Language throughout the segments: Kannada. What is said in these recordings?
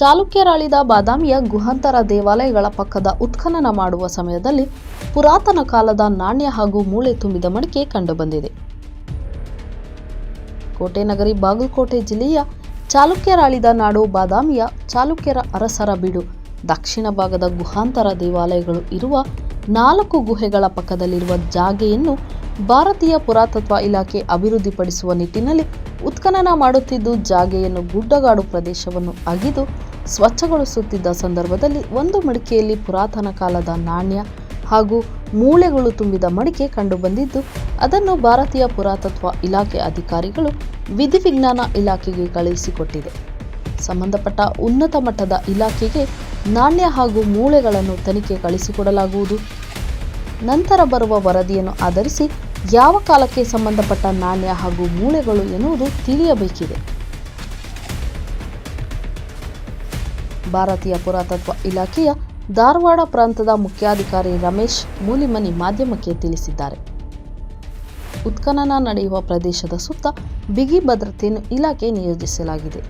ಚಾಲುಕ್ಯರಾಳಿದ ಬಾದಾಮಿಯ ಗುಹಾಂತರ ದೇವಾಲಯಗಳ ಪಕ್ಕದ ಉತ್ಖನನ ಮಾಡುವ ಸಮಯದಲ್ಲಿ ಪುರಾತನ ಕಾಲದ ನಾಣ್ಯ ಹಾಗೂ ಮೂಳೆ ತುಂಬಿದ ಮಡಿಕೆ ಕಂಡುಬಂದಿದೆ. ಕೋಟೆನಗರಿ ಬಾಗಲಕೋಟೆ ಜಿಲ್ಲೆಯ ಚಾಲುಕ್ಯರಾಳಿದ ನಾಡು ಬಾದಾಮಿಯ ಚಾಲುಕ್ಯರ ಅರಸರ ಬೀಡು. ದಕ್ಷಿಣ ಭಾಗದ ಗುಹಾಂತರ ದೇವಾಲಯಗಳು ಇರುವ ನಾಲ್ಕು ಗುಹೆಗಳ ಪಕ್ಕದಲ್ಲಿರುವ ಜಾಗೆಯನ್ನು ಭಾರತೀಯ ಪುರಾತತ್ವ ಇಲಾಖೆ ಅಭಿವೃದ್ಧಿಪಡಿಸುವ ನಿಟ್ಟಿನಲ್ಲಿ ಉತ್ಖನನ ಮಾಡುತ್ತಿದ್ದು, ಜಾಗೆಯನ್ನು ಗುಡ್ಡಗಾಡು ಪ್ರದೇಶವನ್ನು ಅಗಿದು ಸ್ವಚ್ಛಗೊಳಿಸುತ್ತಿದ್ದ ಸಂದರ್ಭದಲ್ಲಿ ಒಂದು ಮಡಿಕೆಯಲ್ಲಿ ಪುರಾತನ ಕಾಲದ ನಾಣ್ಯ ಹಾಗೂ ಮೂಳೆಗಳು ತುಂಬಿದ ಮಡಿಕೆ ಕಂಡುಬಂದಿದ್ದು, ಅದನ್ನು ಭಾರತೀಯ ಪುರಾತತ್ವ ಇಲಾಖೆ ಅಧಿಕಾರಿಗಳು ವಿಧಿವಿಜ್ಞಾನ ಇಲಾಖೆಗೆ ಕಳುಹಿಸಿಕೊಟ್ಟಿದೆ. ಸಂಬಂಧಪಟ್ಟ ಉನ್ನತ ಮಟ್ಟದ ಇಲಾಖೆಗೆ ನಾಣ್ಯ ಹಾಗೂ ಮೂಳೆಗಳನ್ನು ತನಿಖೆ ಕಳಿಸಿಕೊಡಲಾಗುವುದು. ನಂತರ ಬರುವ ವರದಿಯನ್ನು ಆಧರಿಸಿ ಯಾವ ಕಾಲಕ್ಕೆ ಸಂಬಂಧಪಟ್ಟ ನಾಣ್ಯ ಹಾಗೂ ಮೂಳೆಗಳು ಎನ್ನುವುದು ತಿಳಿಯಬೇಕಿದೆ. ಭಾರತೀಯ ಪುರಾತತ್ವ ಇಲಾಖೆಯ ಧಾರವಾಡ ಪ್ರಾಂತದ ಮುಖ್ಯಾಧಿಕಾರಿ ರಮೇಶ್ ಮೂಲಿಮನಿ ಮಾಧ್ಯಮಕ್ಕೆ ತಿಳಿಸಿದ್ದಾರೆ. ಉತ್ಖನನ ನಡೆಯುವ ಪ್ರದೇಶದ ಸುತ್ತ ಬಿಗಿ ಭದ್ರತೆಯನ್ನು ಇಲಾಖೆ ನಿಯೋಜಿಸಲಾಗಿದೆ.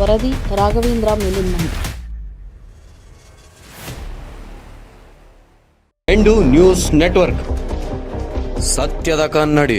ವರದಿ ರಾಘವೇಂದ್ರ ಮೇಲಿನ್ಮನಿ ಎಂಡು ನ್ಯೂಸ್ ನೆಟ್ವರ್ಕ್. ಸತ್ಯದ ಕನ್ನಡಿ.